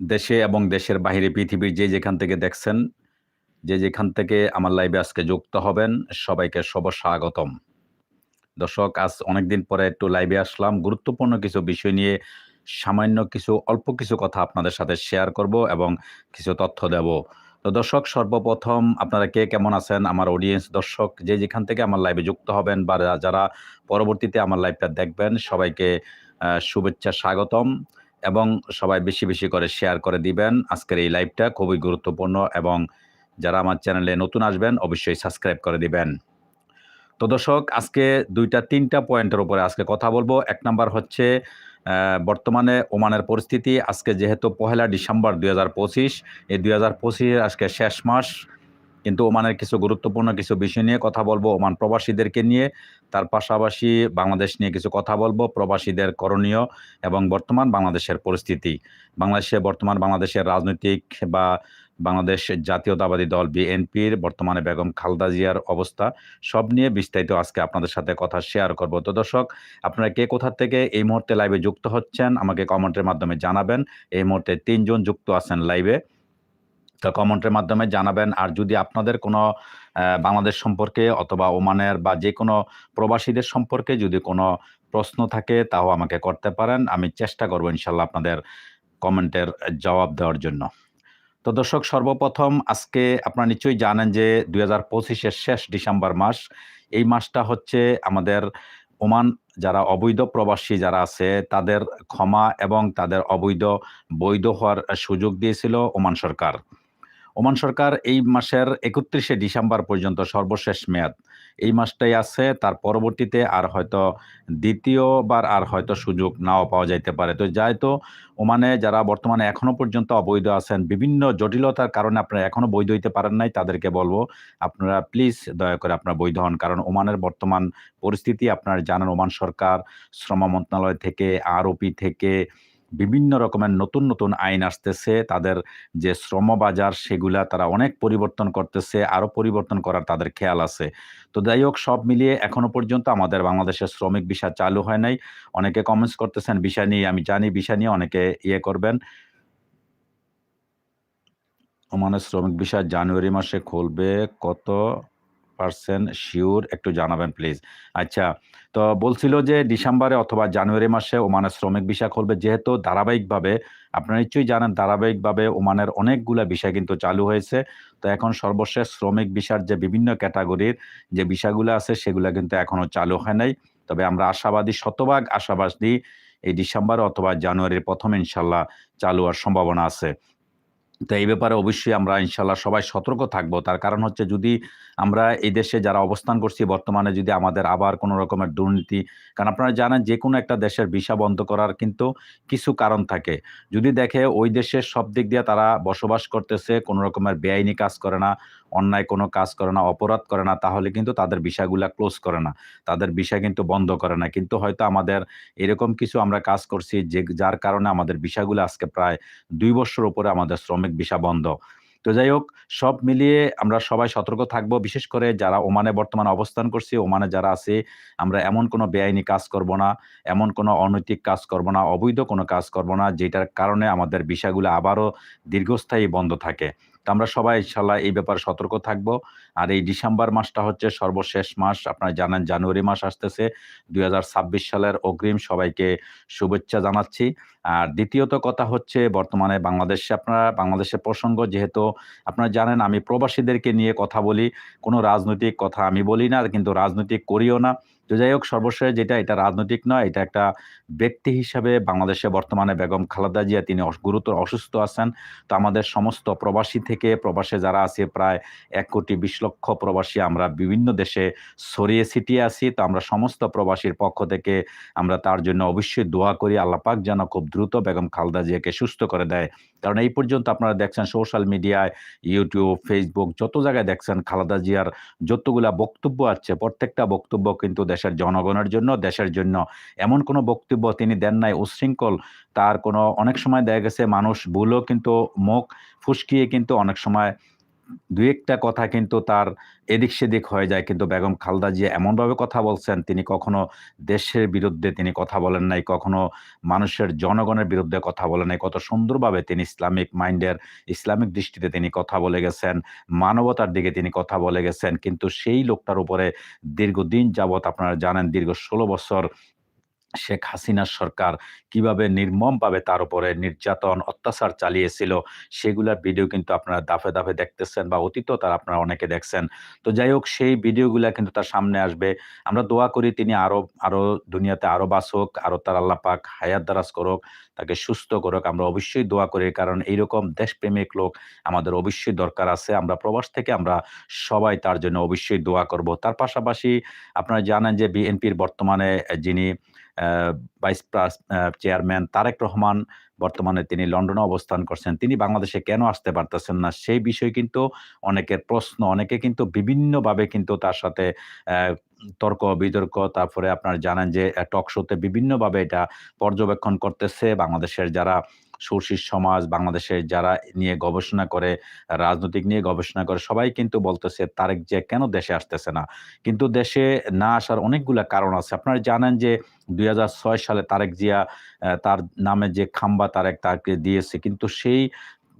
দেশে এবং দেশের বাইরে পৃথিবীর যে যেখান থেকে দেখছেন, যে যেখান থেকে আমার লাইভে আজকে যুক্ত হবেন, সবাইকে শুভ স্বাগতম। দর্শক আজ অনেকদিন পরে একটু লাইভে আসলাম। গুরুত্বপূর্ণ কিছু বিষয় নিয়ে সামান্য কিছু অল্প কিছু কথা আপনাদের সাথে শেয়ার করব এবং কিছু তথ্য দেব। তো দর্শক সর্বপ্রথম আপনারা কে কেমন আছেন? আমার অডিয়েন্স দর্শক যে যেখান থেকে আমার লাইভে যুক্ত হবেন বা যারা পরবর্তীতে আমার লাইভটা দেখবেন সবাইকে শুভেচ্ছা স্বাগতম এবং সবাই বেশি, বেশি করে শেয়ার করে দিবেন। আজকের এই লাইভটা খুবই গুরুত্বপূর্ণ এবং যারা আমার চ্যানেলে নতুন আসবেন অবশ্যই সাবস্ক্রাইব করে দিবেন। তো দর্শক আজকে দুইটা তিনটা পয়েন্টের উপরে আজকে কথা বলব এক নাম্বার হচ্ছে বর্তমানে ওমানের পরিস্থিতি আজকে যেহেতু পহেলা ডিসেম্বর ২০২৫ এই ২০২৫ এর আজকে শেষ মাস। কিন্তু ওমানের কিছু গুরুত্বপূর্ণ কিছু বিষয় নিয়ে কথা বলব, ওমান প্রবাসীদেরকে নিয়ে। তার পাশাপাশি বাংলাদেশ নিয়ে কিছু কথা বলব, প্রবাসীদের করণীয় এবং বর্তমান বাংলাদেশের পরিস্থিতি। বাংলাদেশে বর্তমান বাংলাদেশের রাজনৈতিক বা বাংলাদেশ জাতীয়তাবাদী দল বিএনপির বর্তমানে বেগম খালদা জিয়ার অবস্থা সব নিয়ে বিস্তারিত আজকে আপনাদের সাথে কথা শেয়ার করব। তো দর্শক আপনারা কে কোথা থেকে এই মুহূর্তে লাইভে যুক্ত হচ্ছেন আমাকে কমেন্টের মাধ্যমে জানাবেন। এই মুহূর্তে তিনজন যুক্ত আছেন লাইভে। তো কমেন্টের মাধ্যমে জানাবেন। আর যদি আপনাদের কোনো বাংলাদেশ সম্পর্কে অথবা ওমানের বা যে কোনো প্রবাসীদের সম্পর্কে যদি কোনো প্রশ্ন থাকে, তাও আমাকে করতে পারেন। আমি চেষ্টা করব ইনশাআল্লাহ আপনাদের কমেন্টের জবাব দেওয়ার জন্য। তো দর্শক, সর্বপ্রথম আজকে আপনারা নিশ্চয়ই জানেন যে দুই হাজার পঁচিশের শেষ ডিসেম্বর মাস। এই মাসটা হচ্ছে আমাদের ওমান যারা অবৈধ প্রবাসী যারা আছে, তাদের ক্ষমা এবং তাদের অবৈধ বৈধ হওয়ার সুযোগ দিয়েছিল ওমান সরকার। ওমান সরকার এই মাসের একত্রিশে ডিসেম্বর পর্যন্ত সর্বশেষ মেয়াদ। এই মাসটাই আছে তার পরবর্তীতে আর হয়তো দ্বিতীয়বার আর হয়তো সুযোগ নাও পাওয়া যাইতে পারে। তো যাই তো ওমানে যারা বর্তমানে এখনও পর্যন্ত অবৈধ আছেন বিভিন্ন জটিলতার কারণে আপনারা এখনও বৈধ হইতে পারেন নাই তাদেরকে বলব আপনারা প্লিজ দয়া করে আপনারা বৈধ হন। কারণ ওমানের বর্তমান পরিস্থিতি আপনারা জানেন ওমান সরকার শ্রম মন্ত্রণালয় থেকে, আরওপি থেকে বিভিন্ন রকমের নতুন, নতুন আইন আসতেছে। তাদের যে শ্রম বাজার সেগুলা তারা অনেক পরিবর্তন করতেছে। আরও পরিবর্তন করার তাদের খেয়াল আছে। তো যাই হোক সব মিলিয়ে এখনও পর্যন্ত আমাদের বাংলাদেশের শ্রমিক ভিসা চালু হয় নাই। অনেকে কমেন্টস করতেছেন ভিসা নিয়ে। আমি জানি ভিসা নিয়ে অনেকে ইয়ে করবেন। ওমানের শ্রমিক ভিসা জানুয়ারি মাসে খুলবে কত পার্সেন্ট শিওর একটু জানাবেন প্লিজ। আচ্ছা তো বলছিল যে ডিসেম্বরে অথবা জানুয়ারি মাসে ওমানের শ্রমিক ভিসা খুলবে যেহেতু ধারাবাহিকভাবে, আপনারা নিশ্চয়ই জানেন, ধারাবাহিকভাবে ওমানের অনেকগুলা ভিসা কিন্তু চালু হয়েছে। তো এখন সর্বশেষ শ্রমিক ভিসার যে বিভিন্ন ক্যাটাগরির যে ভিসাগুলা আছে, সেগুলো কিন্তু এখনও চালু হয় নাই। তবে আমরা আশাবাদী, শতভাগ আশাবাদী এই ডিসেম্বর অথবা জানুয়ারির ১ম এ ইনশাআল্লাহ চালু হওয়ার সম্ভাবনা আছে। তো এই ব্যাপারে অবশ্যই আমরা ইনশাল্লাহ সবাই সতর্ক থাকব। তার কারণ হচ্ছে যদি আমরা এই দেশে যারা অবস্থান করছি বর্তমানে যদি আমাদের আবার কোনো রকমের দুর্নীতি কারণ আপনারা জানেন যে কোনো একটা দেশের ভিসা বন্ধ করার কিন্তু কিছু কারণ থাকে। যদি দেখে ওই দেশের সব দিক দিয়ে তারা বসবাস করতেছে, কোনো রকমের বেআইনি কাজ করে না, অন্যায় কোনো কাজ করে না, অপরাধ করে না তাহলে কিন্তু তাদের ভিসাগুলা ক্লোজ করে না। তাদের বিষয় কিন্তু বন্ধ করে না। কিন্তু হয়তো আমাদের এরকম কিছু আমরা কাজ করছি যে যার কারণে আমাদের বিষয়গুলো আজকে প্রায় দুই বৎসর উপরে আমাদের শ্রমিক বিষা বন্ধ। তো যাই হোক সব মিলিয়ে আমরা সবাই সতর্ক থাকব। বিশেষ করে যারা ওমানে বর্তমানে অবস্থান করছি, ওমানে যারা আছে আমরা এমন কোনো বেআইনি কাজ করব না, এমন কোনো অনৈতিক কাজ করব না, অবৈধ কোনো কাজ করব না যেটার কারণে আমাদের বিষয়গুলো আবারও দীর্ঘস্থায়ী বন্ধ থাকে। তো আমরা সবাই ইনশাআল্লাহ এই ব্যাপারে সতর্ক থাকব। আর এই ডিসেম্বর মাসটা হচ্ছে সর্বশেষ মাস। আপনারা জানেন জানুয়ারি মাস আসতেছে। ২০২৬ সালের অগ্রিম সবাইকে শুভেচ্ছা জানাচ্ছি। আর দ্বিতীয়ত কথা হচ্ছে বর্তমানে বাংলাদেশে আপনারা, বাংলাদেশের প্রসঙ্গ যেহেতু আপনারা জানেন, আমি প্রবাসীদেরকে নিয়ে কথা বলি। কোনো রাজনৈতিক কথা আমি বলি না, কিন্তু রাজনৈতিক করিও না। তো যাই হোক সর্বশেষ যেটা এটা রাজনৈতিক নয়, এটা একটা ব্যক্তি হিসাবে বাংলাদেশে বর্তমানে বেগম খালেদা জিয়া তিনি গুরুতর অসুস্থ আছেন। তো আমাদের সমস্ত প্রবাসী থেকে প্রবাসে যারা আছে প্রায় এক কোটি বিশ লক্ষ প্রবাসী আমরা বিভিন্ন দেশে ছড়িয়ে ছিটিয়ে আছি। তো আমরা সমস্ত প্রবাসীর পক্ষ থেকে আমরা তার জন্য অবশ্যই দোয়া করি আল্লাপাক যেন খুব দ্রুত বেগম খালেদা জিয়াকে সুস্থ করে দেয়। কারণ এই পর্যন্ত আপনারা দেখছেন সোশ্যাল মিডিয়ায়, ইউটিউব ফেসবুক যত জায়গায় দেখছেন খালেদা জিয়ার যতগুলা বক্তব্য আছে প্রত্যেকটা বক্তব্য কিন্তু দেশের জনগণের জন্য, দেশের জন্য। এমন কোনো বক্তব্য তিনি দেন নাই উশৃঙ্খল তার কোনো অনেক সময় দেখা গেছে মানুষ ভুলও কিন্তু মুখ ফুসকিয়ে কিন্তু অনেক সময় দুই একটা কথা কিন্তু তার এদিক সেদিক হয়ে যায়। কিন্তু বেগম খালদা জিয়া এমনভাবে কথা বলছেন, তিনি কখনো দেশের বিরুদ্ধে তিনি কথা বলেন নাই, কখনো মানুষের জনগণের বিরুদ্ধে কথা বলেন নাই। কত সুন্দরভাবে তিনি ইসলামিক মাইন্ডের, ইসলামিক দৃষ্টিতে তিনি কথা বলে গেছেন, মানবতার দিকে তিনি কথা বলে গেছেন। কিন্তু সেই লোকটার উপরে দীর্ঘদিন যাবৎ আপনারা জানেন, দীর্ঘ ষোলো বছর শেখ হাসিনার সরকার কীভাবে নির্মমভাবে তার উপরে নির্যাতন, অত্যাচার চালিয়েছিল, সেগুলার ভিডিও কিন্তু আপনারা দাফে দাফে দেখতেছেন বা অতীতও তার আপনারা অনেকে দেখছেন। তো যাই হোক, সেই ভিডিওগুলো কিন্তু তার সামনে আসবে। আমরা দোয়া করি তিনি আরও আরও দুনিয়াতে আরও বাসুক আরও তার আল্লাহ পাক হায়াত দারাজ করুক, তাকে সুস্থ করুক। আমরা অবশ্যই দোয়া করি, কারণ এইরকম দেশপ্রেমিক লোক আমাদের অবশ্যই দরকার আছে। আমরা প্রবাস থেকে আমরা সবাই তার জন্য অবশ্যই দোয়া করব। তার পাশাপাশি আপনারা জানেন যে বিএনপির বর্তমানে যিনি ভাইস চেয়ারম্যান তারেক রহমান বর্তমানে তিনি লন্ডনে অবস্থান করছেন। তিনি বাংলাদেশে কেন আসতে পারতেছেন না? সেই বিষয়ে কিন্তু অনেকের প্রশ্ন, অনেকে কিন্তু বিভিন্নভাবে কিন্তু তার সাথে তর্ক, বিতর্ক। তারপরে আপনার জানেন যে টক শোতে বিভিন্নভাবে এটা পর্যবেক্ষণ করতেছে। বাংলাদেশের যারা সুশীল সমাজ, বাংলাদেশের যারা নিয়ে গবেষণা করে, রাজনৈতিক নিয়ে গবেষণা করে, সবাই কিন্তু বলতেছে, তারেক যে কেন দেশে আসতেছে না? কিন্তু দেশে না আসার অনেকগুলো কারণ আছে। আপনারা জানেন যে দুই হাজার ছয় সালে তারেক জিয়া তার নামে যে খাম্বা তারেক তাকে দিয়েছে, কিন্তু সেই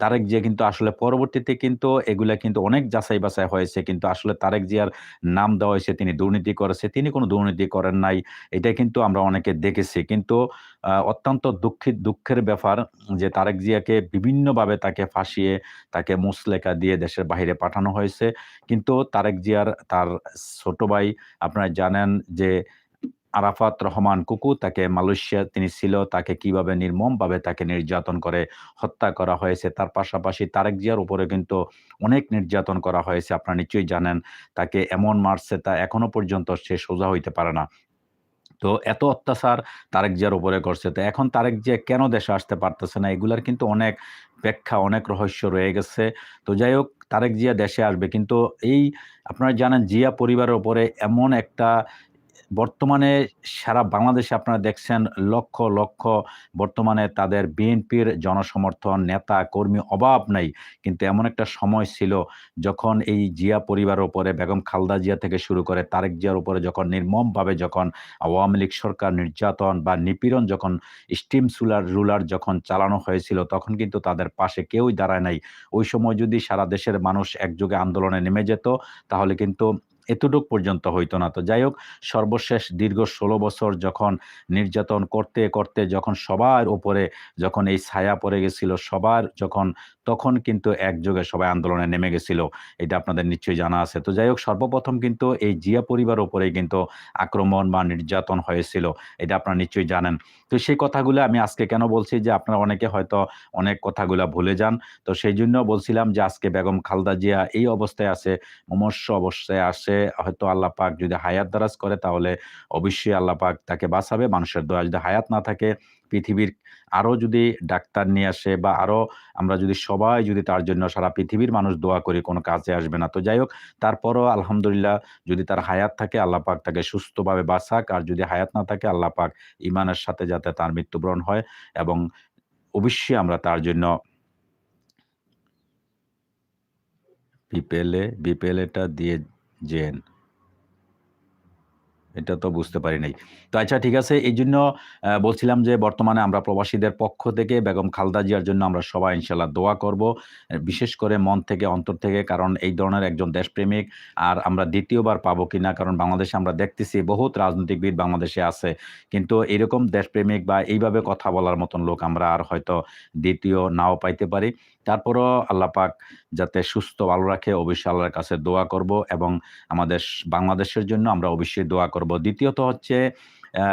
তারেক জিয়া কিন্তু আসলে পরবর্তীতে কিন্তু এগুলা কিন্তু অনেক যাচাই বাছাই হয়েছে। কিন্তু আসলে তারেক জিয়ার নাম দেওয়া হয়েছে, তিনি দুর্নীতি করেছে, তিনি কোনো দুর্নীতি করেন নাই, এটা কিন্তু আমরা অনেকে দেখেছি। কিন্তু অত্যন্ত দুঃখিত, দুঃখের ব্যাপার যে তারেক জিয়াকে বিভিন্নভাবে তাকে ফাঁসিয়ে, তাকে মুসলেখা দিয়ে দেশের বাহিরে পাঠানো হয়েছে। কিন্তু তারেক জিয়ার তার ছোট ভাই, আপনারা জানেন যে আরাফাত রহমান কুকু তাকে মালয়েশিয়া তিনি ছিল, তাকে কীভাবে নির্মমভাবে তাকে নির্যাতন করে হত্যা করা হয়েছে, তার পাশাপাশি তারেক জিয়ার উপরে কিন্তু অনেক নির্যাতন করা হয়েছে, আপনারা নিশ্চয়ই জানেন, তাকে এমন মারছে তা এখনও পর্যন্ত সে সোজা হইতে পারে না। তো এত অত্যাচার তারেক জিয়ার উপরে করছে, তো এখন তারেক জিয়া কেন দেশে আসতে পারতেছে না, এগুলার কিন্তু অনেক ব্যাখ্যা, অনেক রহস্য রয়ে গেছে। তো যাই হোক, তারেক জিয়া দেশে আসবে, কিন্তু এই আপনারা জানেন জিয়া পরিবারের উপরে এমন একটা বর্তমানে সারা বাংলাদেশে আপনারা দেখছেন লক্ষ লক্ষ বর্তমানে তাদের বিএনপির জনসমর্থন, নেতা, কর্মী অভাব নাই। কিন্তু এমন একটা সময় ছিল যখন এই জিয়া পরিবারের উপরে, বেগম খালদা জিয়া থেকে শুরু করে তারেক জিয়ার উপরে যখন নির্মমভাবে যখন আওয়ামী লীগ সরকার নির্যাতন বা নিপীড়ন যখন স্টিম সুলার, রুলার যখন চালানো হয়েছিল, তখন কিন্তু তাদের পাশে কেউই দাঁড়ায় নাই। ওই সময় যদি সারা দেশের মানুষ একযোগে আন্দোলনে নেমে যেত, তাহলে কিন্তু এতটুক পর্যন্ত হইতো না। তো যাই হোক, সর্বশেষ দীর্ঘ ষোলো বছর যখন নির্যাতন করতে করতে যখন সবার উপরে যখন এই ছায়া পড়ে গেছিল, সবার যখন, তখন কিন্তু একযোগে সবাই আন্দোলনে নেমে গেছিল। এটা আপনাদের নিশ্চয়ই জানা আছে। তো যাই হোক, সর্বপ্রথম কিন্তু এই জিয়া পরিবার উপরে কিন্তু আক্রমণ বা নির্যাতন হয়েছিল, এটা আপনারা নিশ্চয়ই জানেন। তো সেই কথাগুলো আমি আজকে কেন বলছি যে আপনারা অনেকে হয়তো অনেক কথাগুলো ভুলে যান। তো সেই জন্য বলছিলাম যে আজকে বেগম খালদা জিয়া এই অবস্থায় আছে, মমস্য অবস্থায় আসে হয়তো আল্লাহ পাক যদি হায়াত দারাজ করে, তাহলে অবশ্যই আল্লাহ পাক তাকে বাঁচাবে। মানুষের দোয়া যদি হায়াত না থাকে, পৃথিবীর আরও যদি ডাক্তার নিয়ে আসে বা আরও আমরা যদি সবাই যদি তার জন্য সারা পৃথিবীর মানুষ দোয়া করি, কোনো কাজে আসবে না। তো যাই হোক, তারপরও আলহামদুলিল্লাহ যদি তার হায়াত থাকে, আল্লাহ পাক তাকে সুস্থভাবে বাঁচাক। আর যদি হায়াত না থাকে, আল্লাহ পাক ইমানের সাথে যাতে তার মৃত্যুবরণ হয় এবং অবশ্যই আমরা তার জন্য বিপেলে, বিপেলেটা দিয়ে জেন এটা তো বুঝতে পারি নাই। তো আচ্ছা ঠিক আছে, এই জন্য বলছিলাম যে বর্তমানে আমরা প্রবাসীদের পক্ষ থেকে বেগম খালদা জিয়ার জন্য আমরা সবাই ইনশাল্লাহ দোয়া করব বিশেষ করে মন থেকে, অন্তর থেকে, কারণ এই ধরনের একজন দেশপ্রেমিক আর আমরা দ্বিতীয়বার পাবো কি না, কারণ বাংলাদেশে আমরা দেখতেছি বহুত রাজনৈতিকবিদ বাংলাদেশে আছে, কিন্তু এরকম দেশপ্রেমিক বা এইভাবে কথা বলার মতন লোক আমরা আর হয়তো দ্বিতীয় নাও পাইতে পারি। তারপরও আল্লাহ পাক যাতে সুস্থ, ভালো রাখে, অবশ্যই আল্লাহর কাছে দোয়া করব এবং আমাদের বাংলাদেশের জন্য আমরা অবশ্যই দোয়া দ্বিতীয়ত হচ্ছে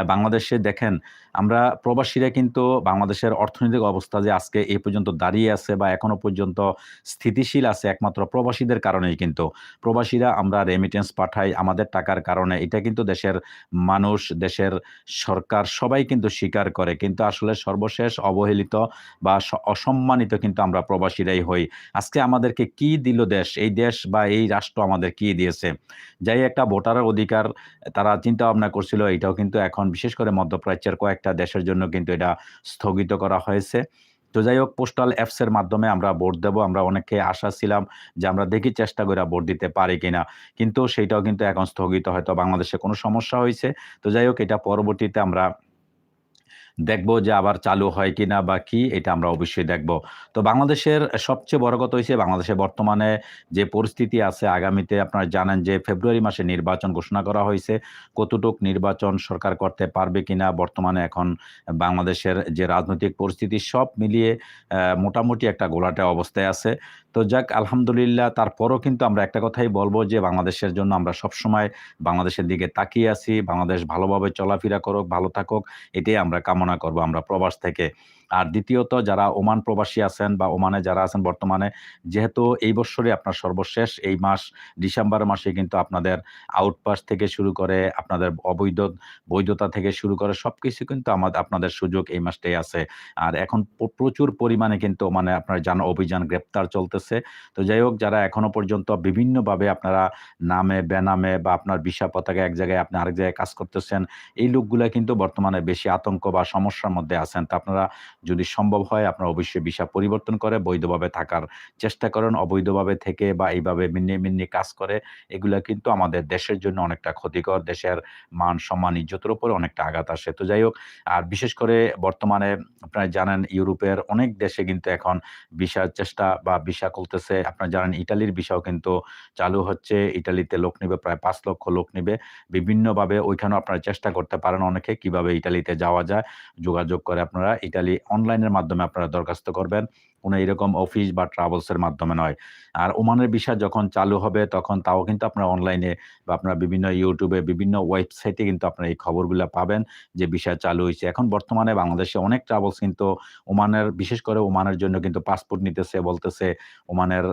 বাংলাদেশে দেখেন আমরা প্রবাসীরা কিন্তু বাংলাদেশের অর্থনৈতিক অবস্থা যে আজকে এই পর্যন্ত দাঁড়িয়ে আছে বা এখনও পর্যন্ত স্থিতিশীল আছে একমাত্র প্রবাসীদের কারণেই কিন্তু। প্রবাসীরা আমরা রেমিটেন্স পাঠাই আমাদের টাকার কারণে। এটা কিন্তু দেশের মানুষ, দেশের সরকার সবাই কিন্তু স্বীকার করে। কিন্তু আসলে সর্বশেষ অবহেলিত বা অসম্মানিত কিন্তু আমরা প্রবাসীরাই হই। আজকে আমাদেরকে কি দিল দেশ? এই দেশ বা এই রাষ্ট্র আমাদের কি দিয়েছে? যাই একটা ভোটারের অধিকার, তারা চিন্তা ভাবনা করছিল, এটাও কিন্তু এখন বিশেষ করে মধ্যপ্রাচ্যের কয়েকটা দেশের জন্য কিন্তু এটা স্থগিত করা হয়েছে। তো তো যাই হোক পোস্টাল অ্যাপসের মাধ্যমে আমরা ভোট দেবো। আমরা অনেকে আশা ছিলাম যে আমরা দেখি চেষ্টা করে ভোট দিতে পারি কিনা। কিন্তু সেইটাও কিন্তু এখন স্থগিত হয়তো বাংলাদেশে কোনো সমস্যা হয়েছে। তো যাই হোক এটা পরবর্তীতে আমরা দেখব যে আবার চালু হয় কিনা বা কি, এটা আমরা অবশ্যই দেখব। তো বাংলাদেশের সবচেয়ে বড় কথা হয়েছে বাংলাদেশে বর্তমানে যে পরিস্থিতি আছে, আগামীতে আপনারা জানেন যে ফেব্রুয়ারি মাসে নির্বাচন ঘোষণা করা হয়েছে কতটুক নির্বাচন সরকার করতে পারবে কিনা, বর্তমানে এখন বাংলাদেশের যে রাজনৈতিক পরিস্থিতি সব মিলিয়ে মোটামুটি একটা গোলাটে অবস্থায় আছে। তো যাক, আলহামদুলিল্লাহ। তারপরও কিন্তু আমরা একটা কথাই বলব যে, বাংলাদেশের জন্য আমরা সবসময় বাংলাদেশের দিকে তাকিয়ে আছি। বাংলাদেশ ভালোভাবে চলাফেরা করুক, ভালো থাকুক, এটাই আমরা কামনা করব। আমরা প্রবাস থেকে আর দ্বিতীয়ত যারা ওমান প্রবাসী আছেন বা ওমানে যারা আছেন বর্তমানে, যেহেতু এই বছরে আপনার সর্বশেষ, এই মাস ডিসেম্বর মাসে কিন্তু আপনাদের আউটপাস থেকে শুরু করে আপনাদের অবৈধ বৈধতা থেকে শুরু করে সব কিছু কিন্তু আমাদের আপনাদের সুযোগ এই মাসটাই আছে। আর এখন প্রচুর পরিমাণে কিন্তু মানে আপনার জান অভিযান গ্রেপ্তার চলতেছে। তো যাই হোক, যারা এখনও পর্যন্ত বিভিন্নভাবে আপনারা নামে, বেনামে বা আপনার বিশা পতাকা এক জায়গায় আপনি আরেক জায়গায় কাজ করতেছেন, এই লোকগুলা কিন্তু বর্তমানে বেশি আতঙ্ক বা সমস্যার মধ্যে আছেন। তা আপনারা যদি সম্ভব হয়, আপনারা অবশ্যই ভিসা পরিবর্তন করে বৈধভাবে থাকার চেষ্টা করেন, অবৈধভাবে থেকে বা এইভাবে মিন্নি মিন্নি কাজ করে, এগুলা কিন্তু আমাদের দেশের জন্য অনেকটা ক্ষতিকর, দেশের মান, সম্মান, ইজ্জতের উপরে অনেকটা আঘাত আসে। তো যাই হোক, আর বিশেষ করে বর্তমানে আপনারা জানেন ইউরোপের অনেক দেশে কিন্তু এখন ভিসার চেষ্টা বা ভিসা খুলতেছে। আপনারা জানেন ইটালির ভিসাও কিন্তু চালু হচ্ছে। ইটালিতে লোক নিবে, প্রায় পাঁচ লক্ষ লোক নিবে। বিভিন্নভাবে ওইখানেও আপনারা চেষ্টা করতে পারেন অনেকে কীভাবে ইটালিতে যাওয়া যায়। যোগাযোগ করে আপনারা ইটালি অনলাইনের মাধ্যমে আপনারা দরখাস্ত করবেন। কোনো এরকম অফিস বা ট্রাভেলসের মাধ্যমে নয়। আর ওমানের বিষয় যখন চালু হবে, তখন তাও কিন্তু আপনারা অনলাইনে বা আপনারা বিভিন্ন ইউটিউবে বিভিন্ন ওয়েবসাইটে কিন্তু আপনারা এই খবরগুলো পাবেন যে বিষয় চালু হয়েছে। এখন বর্তমানে বাংলাদেশে অনেক ট্রাভেলস কিন্তু ওমানের, বিশেষ করে ওমানের জন্য কিন্তু পাসপোর্ট নিতেছে, বলতেছে ওমানের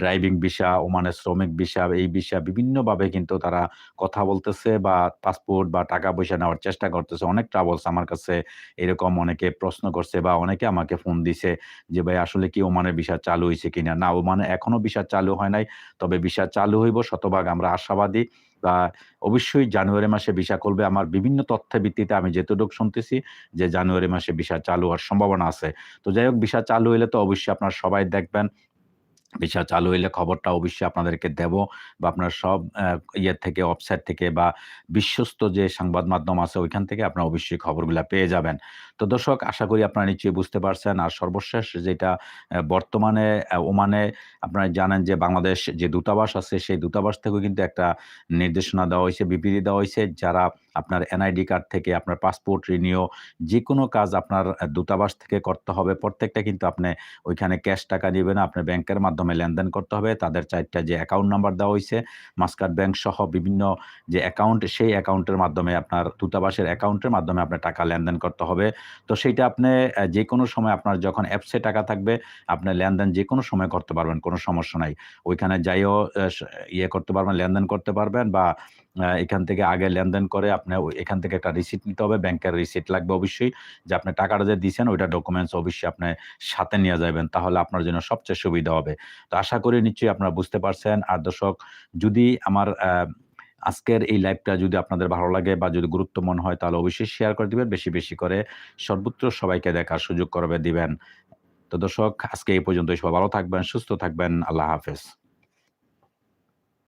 ড্রাইভিং ভিসা ওমানের শ্রমিক ভিসা এই ভিসা বিভিন্নভাবে কিন্তু তারা কথা বলতেছে বা পাসপোর্ট বা টাকা পয়সা নেওয়ার চেষ্টা করতেছে। অনেক ট্রাভেলস আমার কাছে এরকম অনেকে প্রশ্ন করছে বা অনেকে আমাকে ফোন দিছে যে, ভাই, আসলে কি ওমানের ভিসা চালু হয়েছে কিনা? না ওমানে এখনও ভিসা চালু হয় নাই, তবে ভিসা চালু হইব শতভাগ আমরা আশাবাদী। বা অবশ্যই জানুয়ারি মাসে ভিসা করবে। আমার বিভিন্ন তথ্যের ভিত্তিতে আমি যেতটুকু শুনতেছি যে, জানুয়ারি মাসে ভিসা চালু হওয়ার সম্ভাবনা আছে। তো যাই হোক ভিসা চালু হইলে তো অবশ্যই আপনারা সবাই দেখবেন। ভিসা চালু হইলে খবরটা অবশ্যই আপনাদেরকে দেব বা আপনার সব ইয়ের থেকে ওয়েবসাইট থেকে বা বিশ্বস্ত যে সংবাদ মাধ্যম আছে ওইখান থেকে আপনারা অবশ্যই খবরগুলো পেয়ে যাবেন। তো দর্শক, আশা করি আপনারা নিশ্চয়ই বুঝতে পারছেন। আর সর্বশেষ যেটা বর্তমানে ওমানে আপনারা জানেন যে বাংলাদেশ যে দূতাবাস আছে সেই দূতাবাস থেকেও কিন্তু একটা নির্দেশনা দেওয়া হয়েছে, বিবৃতি দেওয়া হয়েছে। যারা আপনার এনআইডি কার্ড থেকে আপনার পাসপোর্ট রিনিউ যে কোনো কাজ আপনার দূতাবাস থেকে করতে হবে। প্রত্যেকটা কিন্তু আপনি ওইখানে ক্যাশ টাকা নেবেন আপনার ব্যাংকের মাধ্যমে লেনদেন করতে হবে। তাদের চারটা যে অ্যাকাউন্ট নাম্বার দেওয়া হয়েছে মাস্কাট ব্যাংক সহ বিভিন্ন যে অ্যাকাউন্ট সেই অ্যাকাউন্টের মাধ্যমে আপনার দূতাবাসের অ্যাকাউন্টের মাধ্যমে আপনার টাকা লেনদেন করতে হবে। তো সেইটা আপনি যে কোনো সময় আপনার যখন অ্যাপসে টাকা থাকবে আপনার লেনদেন যে কোনো সময় করতে পারবেন, কোনো সমস্যা নাই। ওইখানে যাইও ইয়ে করতে পারবেন, লেনদেন করতে পারবেন বা এখান থেকে আগে লেনদেন করে আপনার এখান থেকে একটা রিসিট নিতে হবে ব্যাংকের রিসিট লাগবে অবশ্যই। যে আপনি টাকাটা যে দিয়েছেন ওইটা ডকুমেন্টস অবশ্যই আপনি সাথে নিয়ে যাবেন, তাহলে আপনার জন্য সবচেয়ে সুবিধা হবে। তো আশা করি নিশ্চয়ই আপনারা বুঝতে পারছেন। আর দর্শক, যদি আমার আজকের এই লাইভটা যদি আপনাদের ভালো লাগে বা যদি গুরুত্ব মনে হয়, তাহলে অবশ্যই শেয়ার করে দিবেন, বেশি বেশি করে সর্বত্র সবাইকে দেখার সুযোগ করবে দিবেন। তো দর্শক, আজকে এই পর্যন্ত সবাই ভালো থাকবেন, সুস্থ থাকবেন। আল্লাহ হাফেজ।